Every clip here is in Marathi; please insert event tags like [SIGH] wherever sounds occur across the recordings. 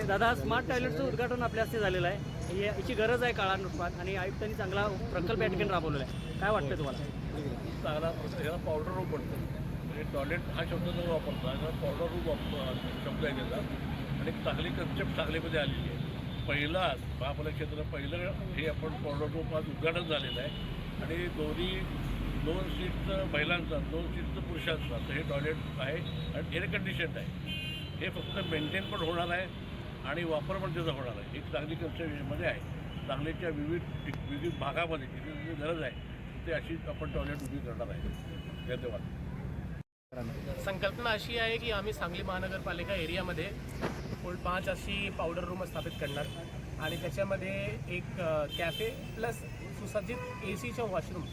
नमस्ते दादा स्मार्ट टॉयलेटचं उद्घाटन आपल्या हस्ते झालेलं आहे. याची गरज आहे काळानुसार आणि आयुक्तांनी चांगला प्रकल्प या ठिकाणी राबवलेला आहे. काय वाटतं तुम्हाला? चांगला याला पावडर रूप म्हणतो म्हणजे टॉयलेट हा शब्द न वापरता याला पावडर रूप वापर शब्द आहे त्याचा. आणि चांगली कन्सेप्ट सांगलीमध्ये आलेली आहे. पहिला महापालिका क्षेत्रात पहिलं हे आपण पावडर रूप आज उद्घाटन झालेलं आहे. आणि दोन्ही दोन सीटचं महिलांचं दोन सीटचं पुरुषांचं. हे टॉयलेट आहे आणि एअर कंडिशन आहे. हे फक्त मेंटेन पण होणार आहे. आणि वापर पण त्याचा होणार आहे. एक चांगली कन्सेप्टमध्ये आहे. सांगलीच्या विविध विविध भागामध्ये जिथे जिथे गरज आहे ते अशी आपण टॉयलेट उभी करणार आहे. धन्यवाद. संकल्पना अशी आहे की आम्ही सांगली महानगरपालिका एरियामध्ये फुल पाच अशी पावडर रूम स्थापित करणार. आणि त्याच्यामध्ये एक कॅफे प्लस सुसज्जित ए सीचं वॉशरूम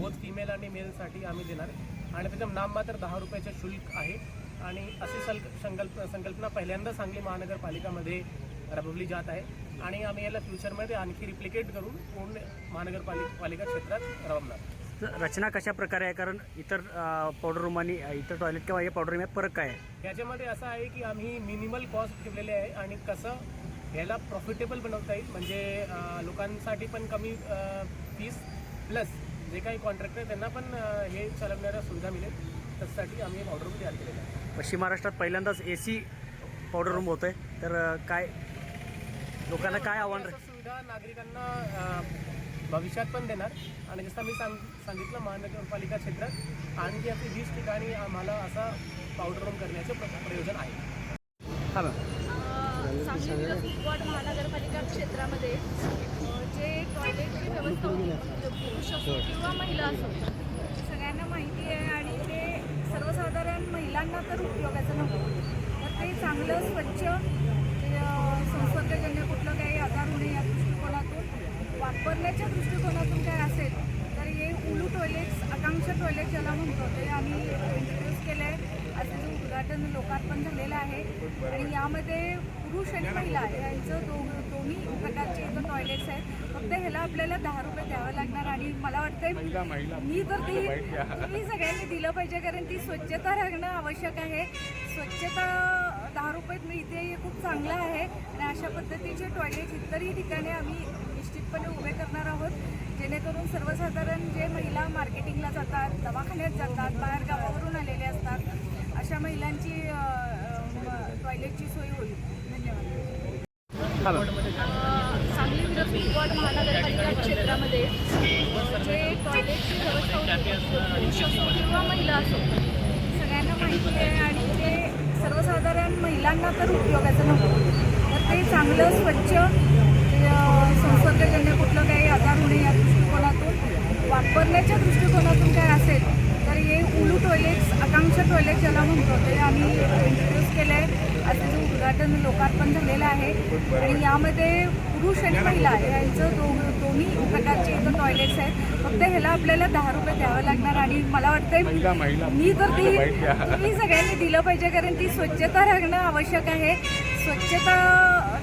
बोथ फिमेल आणि मेलसाठी आम्ही देणार. आणि त्याचं नाम मात्र दहा रुपयाचं शुल्क आहे. आणि अशी सल संकल्प संकल्पना पहिल्यांदा सांगली महानगरपालिकामध्ये राबवली जात आहे. आणि आम्ही याला फ्युचरमध्ये आणखी रिप्लिकेट करून पूर्ण महानगरपालिका पालिका क्षेत्रात राबवणार. रचना कशा प्रकारे आहे? कारण इतर पावडर रूम आणि इतर टॉयलेट किंवा या पावडर रूम फरक काय आहे? याच्यामध्ये असं आहे की आम्ही मिनिमल कॉस्ट ठेवलेले आहे आणि कसं ह्याला प्रॉफिटेबल बनवता येईल. म्हणजे लोकांसाठी पण कमी फीस प्लस जे काही कॉन्ट्रॅक्टर त्यांना पण हे चालवण्याला सुविधा मिळेल. त्यासाठी आम्ही पावडर रूम तयार केलेला आहे. पश्चिम महाराष्ट्रात पहिल्यांदाच ए सी पावडर रूम होतं आहे तर अ, काय लोकांना काय आव्हान असं सुविधा नागरिकांना अं, भविष्यात पण देणार. आणि जसं मी सांग सांगितलं महानगरपालिका क्षेत्रात आणखी असे वीस ठिकाणी आम्हाला असा पावडर रूम करण्याचे प्र- प्रयोजन आहे. हां मॅम सांगली महानगरपालिका क्षेत्रामध्ये अ, जे टॉयलेटची व्यवस्था होती म्हणजे पुरुष असो किंवा महिला असो सगळ्यांना माहिती आहे आणि ते मुलांना तर उपयोगाचं नव्हतं. तर ते चांगलं स्वच्छ संसर्गजन्य कुठलं काही आजार होणे या दृष्टिकोनातून वापरण्याच्या दृष्टिकोनातून काय असेल तर हे उलू टॉयलेट्स आकांक्षा टॉयलेट ज्याला म्हणतो ते आम्ही असं उद्घाटन लोकार्पण झालेलं आहे. आणि यामध्ये पुरुष आणि महिला यांचं दो दोन्ही प्रकारचे इथं टॉयलेट्स आहेत फक्त ह्याला आपल्याला दहा रुपये द्यावं लागणार. आणि मला वाटतंय मी तर ती [LAUGHS] तुम्ही सगळ्यांनी दिलं पाहिजे कारण ती स्वच्छता राखणं आवश्यक आहे. स्वच्छता दहा रुपयात मिळते हे खूप चांगलं आहे. आणि अशा पद्धतीचे टॉयलेट इतरही ठिकाणी आम्ही निश्चितपणे उभे करणार आहोत. जेणेकरून सर्वसाधारण जे महिला मार्केटिंगला जातात दवाखान्यात जातात बाहेर गावावरून आलेले असतात अशा महिलांची अ, अ, म- टॉयलेटची सोय होईल. धन्यवाद. हां सांगली विरसुट वार्ड महानगरपालिका क्षेत्रामध्ये जे टॉयलेटची व्यवस्था होती पुरुष असो किंवा महिला असो सगळ्यांना माहिती आहे आणि ते सर्वसाधारण महिलांना तर उपयोगाचं नव्हतं. तर ते चांगलं स्वच्छ संसर्गजन्य कुठलं काही आजार होणे या दृष्टिकोनातून वापरण्याच्या दृष्टिकोनातून काय असेल तर हे उलू टॉयलेट्स आकांक्षा टॉयलेट ज्याला म्हणतो ते आम्ही इंट्रोड्यूस उद्घाटन लोकार्पण झालेलं आहे. आणि यामध्ये पुरुष आणि महिला यांचं दो दोन्ही प्रकारचे इथं टॉयलेट्स आहेत. फक्त ह्याला आपल्याला दहा रुपये द्यावं लागणार आणि मला वाटतंय मी तर ती [LAUGHS] तुम्ही सगळ्यांनी दिलं पाहिजे कारण ती स्वच्छता राखणं आवश्यक आहे. स्वच्छता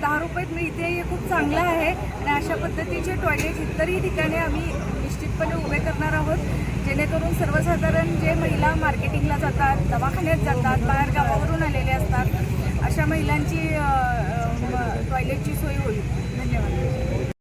दहा रुपयात मिळते हे खूप चांगलं आहे. आणि अशा पद्धतीचे टॉयलेट इतरही ठिकाणी आम्ही निश्चितपणे उभे करणार आहोत. जेणेकरून सर्वसाधारण जे महिला मार्केटिंगला जातात दवाखान्यात जातात बाहेर गावावरून आलेले असतात अशा महिलांची टॉयलेटची सोय होईल. धन्यवाद.